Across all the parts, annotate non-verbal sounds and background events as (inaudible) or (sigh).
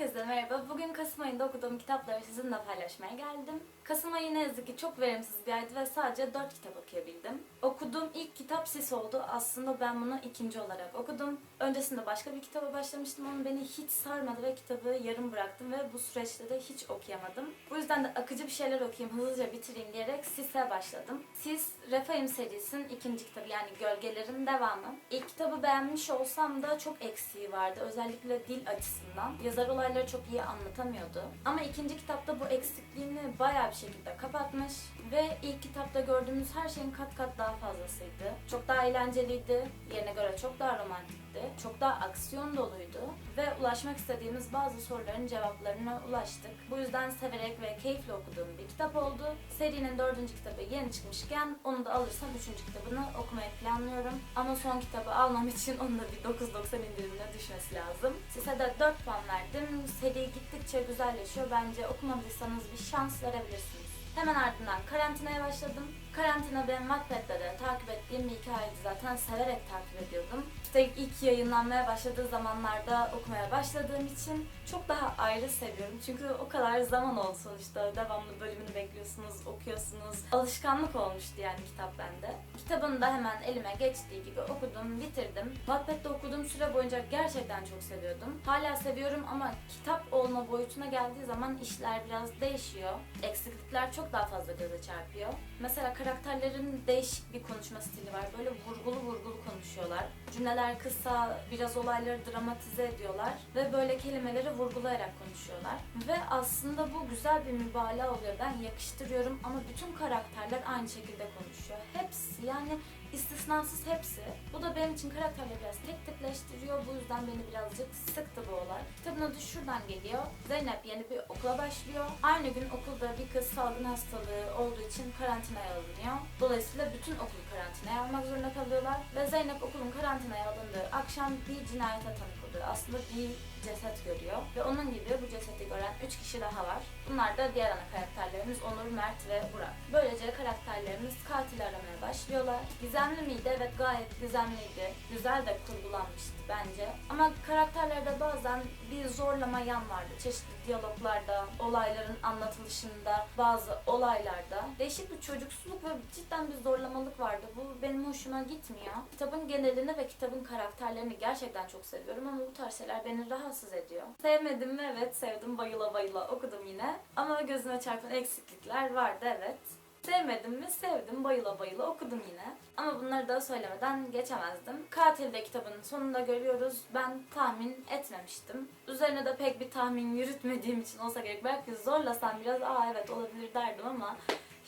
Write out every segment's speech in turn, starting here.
Herkese merhaba. Bugün Kasım ayında okuduğum kitapları sizinle paylaşmaya geldim. Kasım ayı ne yazık ki çok verimsiz bir aydı ve sadece 4 kitap okuyabildim. Okuduğum ilk kitap Sis oldu. Aslında ben bunu ikinci olarak okudum. Öncesinde başka bir kitaba başlamıştım ama beni hiç sarmadı ve kitabı yarım bıraktım ve bu süreçte de hiç okuyamadım. Bu yüzden de akıcı bir şeyler okuyayım, hızlıca bitireyim diyerek Sis'e başladım. Sis, Refaim serisinin ikinci kitabı yani Gölgelerin devamı. İlk kitabı beğenmiş olsam da çok eksiği vardı. Özellikle dil açısından. Yazar olayları çok iyi anlatamıyordu. Ama ikinci kitapta bu eksikliğini bayağı bir şekilde kapatmış ve ilk kitapta gördüğümüz her şeyin kat kat daha fazlasıydı. Çok daha eğlenceliydi, yerine göre çok daha romantikti, çok daha aksiyon doluydu ve ulaşmak istediğimiz bazı soruların cevaplarına ulaştık. Bu yüzden severek ve keyifle okuduğum bir kitap oldu. Serinin dördüncü kitabı yeni çıkmışken onu da alırsam üçüncü kitabını okumayı planlıyorum. Ama son kitabı almam için onun da bir 9.90 indirimine düşmesi lazım. Size de 4 puan verdim. Seri gittikçe güzelleşiyor. Bence okumadıysanız bir şans verebilirsiniz. Hemen ardından karantinaya başladım. Karantina benim Wattpad'de de takip ettiğim bir hikayeydi zaten. Severek takip ediyordum. İşte ilk yayınlanmaya başladığı zamanlarda okumaya başladığım için çok daha ayrı seviyorum. Çünkü o kadar zaman oldu sonuçta. Devamlı bölümünü bekliyorsunuz, okuyorsunuz. Alışkanlık olmuştu yani kitap bende. Kitabını da hemen elime geçtiği gibi okudum, bitirdim. Wattpad'de okuduğum süre boyunca gerçekten çok seviyordum. Hala seviyorum ama kitap olma boyutuna geldiği zaman işler biraz değişiyor. Eksiklikler çok daha fazla göze çarpıyor. Mesela karakterlerin değişik bir konuşma stili var. Böyle vurgulu vurgulu konuşuyorlar. Cümleler kısa, biraz olayları dramatize ediyorlar ve böyle kelimeleri vurgulayarak konuşuyorlar. Ve aslında bu güzel bir mübalağa oluyor. Ben yakıştırıyorum ama bütün karakterler aynı şekilde konuşuyor. Hepsi yani istisnasız hepsi. Bu da benim için karakterleri biraz tek tipleştiriyor. Bu yüzden beni birazcık sıktı bu olay. Kitabın adı şuradan geliyor. Zeynep yeni bir okula başlıyor. Aynı gün okulda bir kız salgın hastalığı olduğu için karantinaya alınıyor. Dolayısıyla bütün okulu karantinaya almak zorunda kalıyorlar. Ve Zeynep okulun karantinaya alındığı akşam bir cinayete tanık oluyor. Aslında bir ceset görüyor. Ve onun gibi bu cesedi gören 3 kişi daha var. Bunlar da diğer ana karakterlerimiz Onur, Mert ve Burak. Böylece karakterlerimiz katil aramaya başlıyorlar. Gizemli miydi? Evet gayet gizemliydi. Güzel de kurgulanmıştı bence. Ama karakterlerde bazen bir zorlama yan vardı. Çeşitli diyaloglarda, olayların anlatılışında, bazı olaylarda. Değişik bir çocuksuluk ve cidden bir zorlamalık vardı. Bu benim hoşuma gitmiyor. Kitabın genelini ve kitabın karakterlerini gerçekten çok seviyorum ama bu tarz şeyler beni rahatsız ediyor. Sevmedim mi? Evet sevdim. Bayıla bayıla okudum yine. Ama gözüme çarpan eksiklikler vardı evet. Sevmedim mi? Sevdim. Bayıla bayıla okudum yine. Ama bunları da söylemeden geçemezdim. Katil de kitabın sonunda görüyoruz. Ben tahmin etmemiştim. Üzerine de pek bir tahmin yürütmediğim için olsa gerek. Belki zorlasam biraz aa evet olabilir derdim ama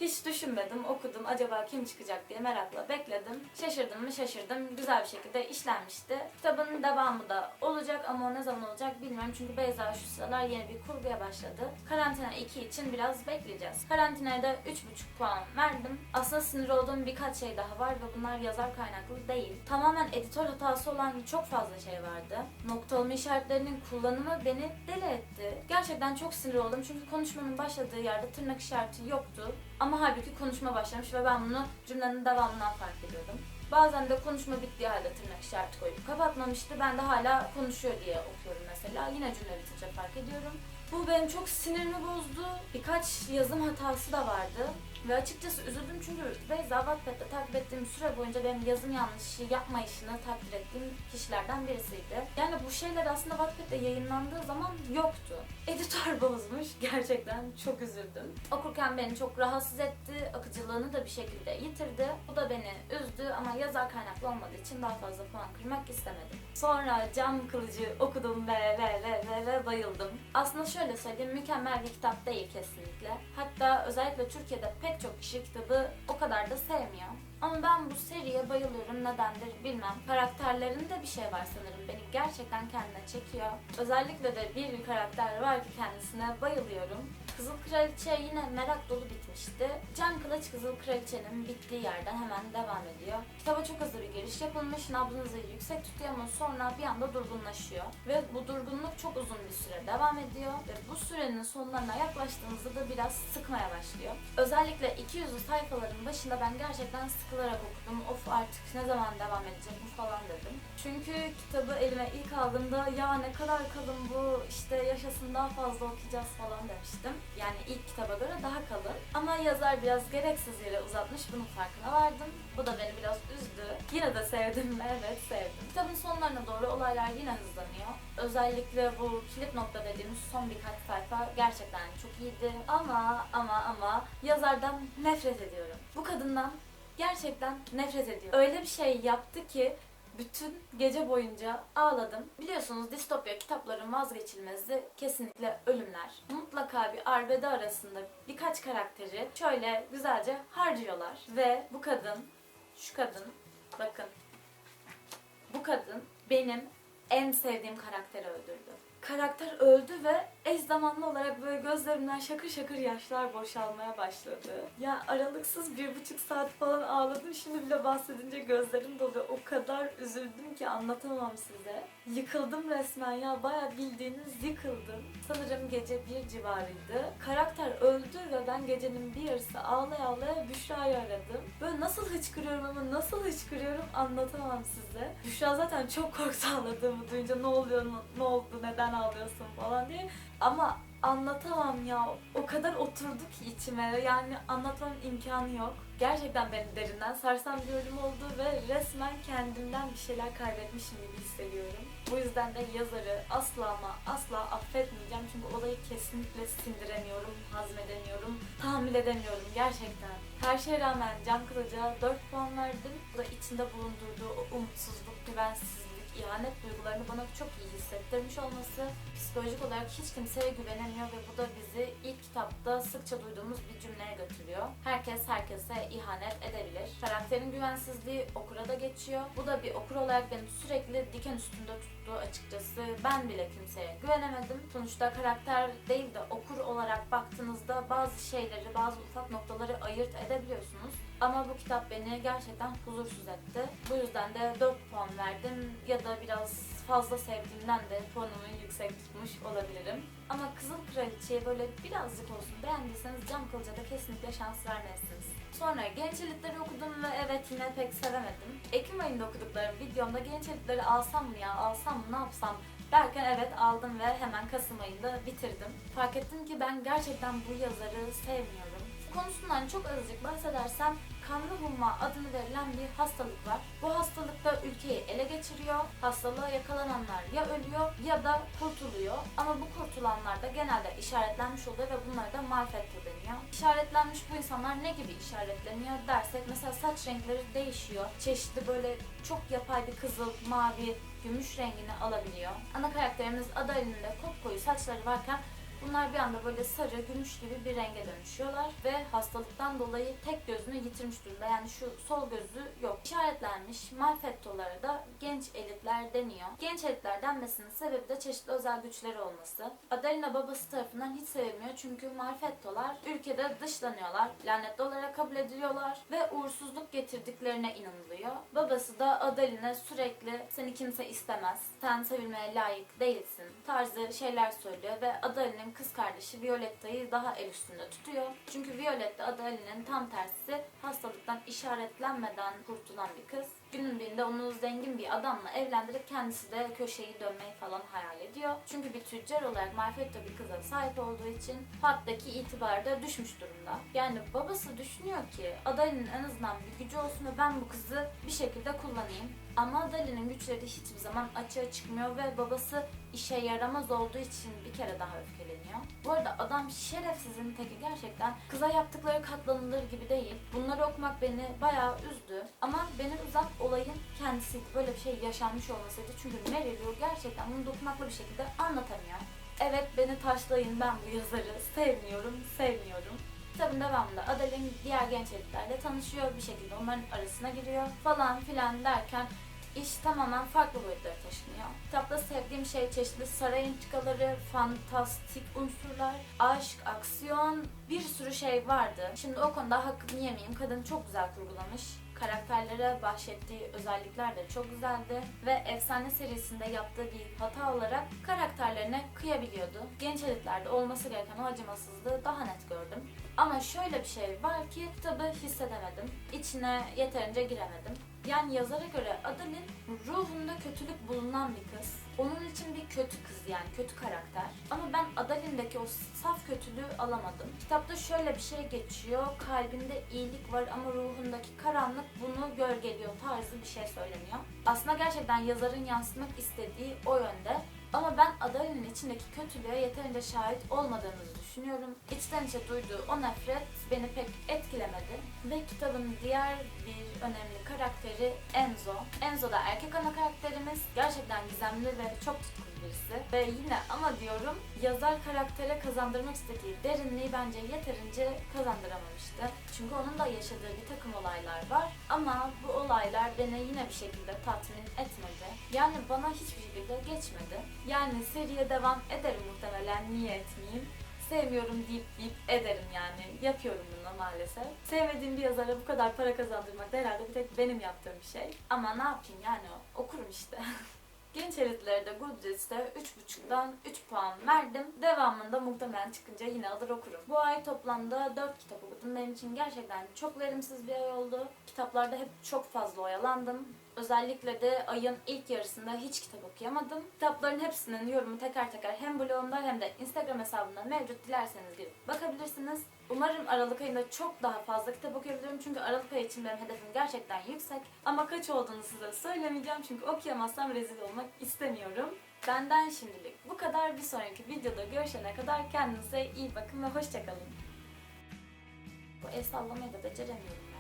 hiç düşünmedim, okudum. Acaba kim çıkacak diye merakla bekledim. Şaşırdım mı şaşırdım. Güzel bir şekilde işlenmişti. Kitabın devamı da olacak ama ne zaman olacak bilmiyorum. Çünkü Beyza şu sıralar yeni bir kurguya başladı. Karantina 2 için biraz bekleyeceğiz. Karantinaya da 3,5 puan verdim. Aslında sinir olduğum birkaç şey daha var ve bunlar yazar kaynaklı değil. Tamamen editör hatası olan çok fazla şey vardı. Noktalama işaretlerinin kullanımı beni deli etti. Gerçekten çok sinir oldum çünkü konuşmanın başladığı yerde tırnak işareti yoktu. Ama halbuki konuşma başlamış ve ben bunu cümlenin devamından fark ediyordum. Bazen de konuşma bittiği halde tırnak işareti koyup kapatmamıştı. Ben de hala konuşuyor diye okuyorum mesela. Yine cümle bitince fark ediyorum. Bu benim çok sinirimi bozdu. Birkaç yazım hatası da vardı. Ve açıkçası üzüldüm çünkü Beyza Wattpad'da takip ettiğim süre boyunca benim yazım yanlışı yapmayışını takdir ettiğim kişilerden birisiydi. Yani bu şeyler aslında Wattpad'da yayınlandığı zaman yoktu. Editör (laughs) bozmuş. Gerçekten çok üzüldüm. Okurken beni çok rahatsız etti. Akıcılığını da bir şekilde yitirdi. Bu da beni üzdü ama yazar kaynaklı olmadığı için daha fazla puan kırmak istemedim. Sonra Cam Kılıcı okudum ve ve ve ve ve bayıldım. Aslında şöyle söyleyeyim mükemmel bir kitap değil kesinlikle. Hatta özellikle Türkiye'de pek çok kişi kitabı o kadar da sevmiyor. Ama ben bu seriye bayılıyorum. Nedendir bilmem. Karakterlerinde bir şey var sanırım. Beni gerçekten kendine çekiyor. Özellikle de bir karakter var ki kendisine bayılıyorum. Kızıl Kraliçe yine merak dolu bitmişti. Can Kılıç Kızıl Kraliçe'nin bittiği yerden hemen devam ediyor. Kitaba çok hızlı bir giriş yapılmış. Nabzınızı yüksek tutuyor ama sonra bir anda durgunlaşıyor. Ve bu durgunluk çok uzun bir süre devam ediyor. Ve bu sürenin sonlarına yaklaştığımızda da biraz sıkmaya başlıyor. Özellikle 200'lü sayfaların başında ben gerçekten sıkılarak okudum. Of artık ne zaman devam edecek bu falan dedim. Çünkü kitabı elime ilk aldığımda ya ne kadar kalın bu işte yaşasın daha fazla okuyacağız falan demiştim. Yani ilk kitaba göre daha kalın. Ama yazar biraz gereksiz yere uzatmış bunun farkına vardım. Bu da beni biraz üzdü. Yine de sevdim mi? (laughs) Evet sevdim. Kitabın sonlarına doğru olaylar yine hızlanıyor. Özellikle bu kilit nokta dediğimiz son birkaç sayfa gerçekten çok iyiydi. Ama ama ama yazardan nefret ediyorum. Bu kadından gerçekten nefret ediyorum. Öyle bir şey yaptı ki bütün gece boyunca ağladım. Biliyorsunuz distopya kitapların vazgeçilmezi kesinlikle ölümler. Mutlaka bir arbede arasında birkaç karakteri şöyle güzelce harcıyorlar. Ve bu kadın, şu kadın, bakın. Bu kadın benim en sevdiğim karakteri öldürdü. Karakter öldü ve eş zamanlı olarak böyle gözlerimden şakır şakır yaşlar boşalmaya başladı. Ya aralıksız bir buçuk saat falan ağladım. Şimdi bile bahsedince gözlerim doluyor. O kadar üzüldüm ki anlatamam size. Yıkıldım resmen ya. Baya bildiğiniz yıkıldım. Sanırım gece bir civarıydı. Karakter öldü ve ben gecenin bir yarısı ağlaya ağlaya Büşra'yı aradım. Böyle nasıl hıçkırıyorum ama nasıl hıçkırıyorum anlatamam size. Büşra zaten çok korktu (laughs) ağladığımı duyunca ne oluyor, ne oldu, neden ağlıyorsun falan diye. Ama anlatamam ya. O kadar oturdu ki içime. Yani anlatmam imkanı yok. Gerçekten beni derinden sarsan bir ölüm oldu ve resmen kendimden bir şeyler kaybetmişim gibi hissediyorum. Bu yüzden de yazarı asla ama asla affetmeyeceğim. Çünkü olayı kesinlikle sindiremiyorum, hazmedemiyorum, tahammül edemiyorum gerçekten. Her şeye rağmen Can Kılıç'a 4 puan verdim. Bu da içinde bulundurduğu o umutsuzluk, güvensizlik, ihanet duygularını bana çok iyi hissettirmiş olması psikolojik olarak hiç kimseye güvenemiyor ve bu da bizi ilk kitapta sıkça duyduğumuz bir cümleye götürüyor. Herkes herkese ihanet edebilir. Karakterin güvensizliği okura da geçiyor. Bu da bir okur olarak beni sürekli diken üstünde tuttu açıkçası. Ben bile kimseye güvenemedim. Sonuçta karakter değil de okur olarak baktığınızda bazı şeyleri, bazı ufak noktaları ayırt edebiliyorsunuz. Ama bu kitap beni gerçekten huzursuz etti. Bu yüzden de 4 puan verdim ya da biraz fazla sevdiğimden de puanımı yüksek tutmuş olabilirim. Ama Kızıl Kraliçe'yi böyle birazcık olsun beğendiyseniz Cam Kılıç'a da kesinlikle şans vermelisiniz. Sonra genç elitleri okudum ve evet yine pek sevemedim. Ekim ayında okuduklarım videomda genç elitleri alsam mı ya alsam mı ne yapsam derken evet aldım ve hemen Kasım ayında bitirdim. Fark ettim ki ben gerçekten bu yazarı sevmiyorum. Konusundan çok azıcık bahsedersem kanlı humma adını verilen bir hastalık var. Bu hastalıkta ülkeyi ele geçiriyor. Hastalığa yakalananlar ya ölüyor ya da kurtuluyor. Ama bu kurtulanlar da genelde işaretlenmiş oluyor ve bunlara da malfetto deniyor. İşaretlenmiş bu insanlar ne gibi işaretleniyor dersek mesela saç renkleri değişiyor. Çeşitli böyle çok yapay bir kızıl, mavi, gümüş rengini alabiliyor. Ana karakterimiz Adale'nin de kopkoyu saçları varken Bunlar bir anda böyle sarı, gümüş gibi bir renge dönüşüyorlar ve hastalıktan dolayı tek gözünü yitirmiş durumda. Yani şu sol gözü yok. İşaretlenmiş malfettolara da genç elitler deniyor. Genç elitler denmesinin sebebi de çeşitli özel güçleri olması. Adelina babası tarafından hiç sevilmiyor çünkü malfettolar ülkede dışlanıyorlar, lanetli olarak kabul ediliyorlar ve uğursuzluk getirdiklerine inanılıyor. Babası da Adeline sürekli seni kimse istemez, sen sevilmeye layık değilsin tarzı şeyler söylüyor ve Kız kardeşi Violetta'yı daha el üstünde tutuyor. Çünkü Violetta Adalene'nin tam tersi hastalıktan işaretlenmeden kurtulan bir kız. Günün birinde onu zengin bir adamla evlendirip kendisi de köşeyi dönmeyi falan hayal ediyor. Çünkü bir tüccar olarak Malfetto bir kıza sahip olduğu için hattaki itibarı da düşmüş durumda. Yani babası düşünüyor ki Adalene'nin en azından bir gücü olsun ve ben bu kızı bir şekilde kullanayım. Ama Adalene'nin güçleri hiçbir zaman açığa çıkmıyor ve babası işe yaramaz olduğu için bir kere daha öfkeleniyor. Bu arada adam şerefsizin teki gerçekten kıza yaptıkları katlanılır gibi değil. Bunları okumak beni bayağı üzdü. Ama beni üzen olayın kendisiydi. Böyle bir şey yaşanmış olmasıydı. Çünkü Mary Lou gerçekten bunu dokunaklı bir şekilde anlatamıyor. Evet beni taşlayın ben bu yazarı sevmiyorum, sevmiyorum. Kitabın devamında Adele'in diğer genç tanışıyor bir şekilde onların arasına giriyor falan filan derken iş tamamen farklı boyutlara taşınıyor. Kitapta sevdiğim şey çeşitli saray intikaları, fantastik unsurlar, aşk, aksiyon, bir sürü şey vardı. Şimdi o konuda hakkını yemeyeyim. Kadın çok güzel kurgulamış. Karakterlere bahşettiği özellikler de çok güzeldi ve Efsane serisinde yaptığı bir hata olarak karakterlerine kıyabiliyordu. Genç editlerde olması gereken o acımasızlığı daha net gördüm. Ama şöyle bir şey var ki kitabı hissedemedim. İçine yeterince giremedim. Yani yazara göre Adal'in ruhunda kötülük bulunan bir kız. Onun için bir kötü kız yani kötü karakter. Ama ben Adalin'deki o saf kötülüğü alamadım. Kitapta şöyle bir şey geçiyor. Kalbinde iyilik var ama ruhundaki karanlık bunu gölgeliyor tarzı bir şey söyleniyor. Aslında gerçekten yazarın yansıtmak istediği o yönde. Ama ben Adalin'in içindeki kötülüğe yeterince şahit olmadığımızı düşünüyorum. İçten içe duyduğu o nefret beni pek etkilemedi. Ve kitabın diğer bir önemli karakteri Enzo. Enzo da erkek ana karakterimiz. Gerçekten gizemli ve çok tutkulu birisi. Ve yine ama diyorum yazar karaktere kazandırmak istediği derinliği bence yeterince kazandıramamıştı. Çünkü onun da yaşadığı bir takım olaylar var. Ama bu olaylar beni yine bir şekilde tatmin etmedi. Yani bana hiçbir şekilde geçmedi. Yani seriye devam ederim muhtemelen. Niye etmeyeyim? sevmiyorum deyip deyip ederim yani. Yapıyorum bunu maalesef. Sevmediğim bir yazara bu kadar para kazandırmak da herhalde bir tek benim yaptığım bir şey. Ama ne yapayım yani okurum işte. (laughs) Genç Elitleri de Goodreads'te 3.5'dan 3 puan verdim. Devamında muhtemelen çıkınca yine alır okurum. Bu ay toplamda 4 kitap okudum. Benim için gerçekten çok verimsiz bir ay oldu. Kitaplarda hep çok fazla oyalandım. Özellikle de ayın ilk yarısında hiç kitap okuyamadım. Kitapların hepsinin yorumu teker teker hem blogumda hem de Instagram hesabımda mevcut. Dilerseniz girip bakabilirsiniz. Umarım Aralık ayında çok daha fazla kitap okuyabilirim. Çünkü Aralık ayı için benim hedefim gerçekten yüksek. Ama kaç olduğunu size söylemeyeceğim. Çünkü okuyamazsam rezil olmak istemiyorum. Benden şimdilik bu kadar. Bir sonraki videoda görüşene kadar kendinize iyi bakın ve hoşçakalın. Bu el sallamayı da beceremiyorum.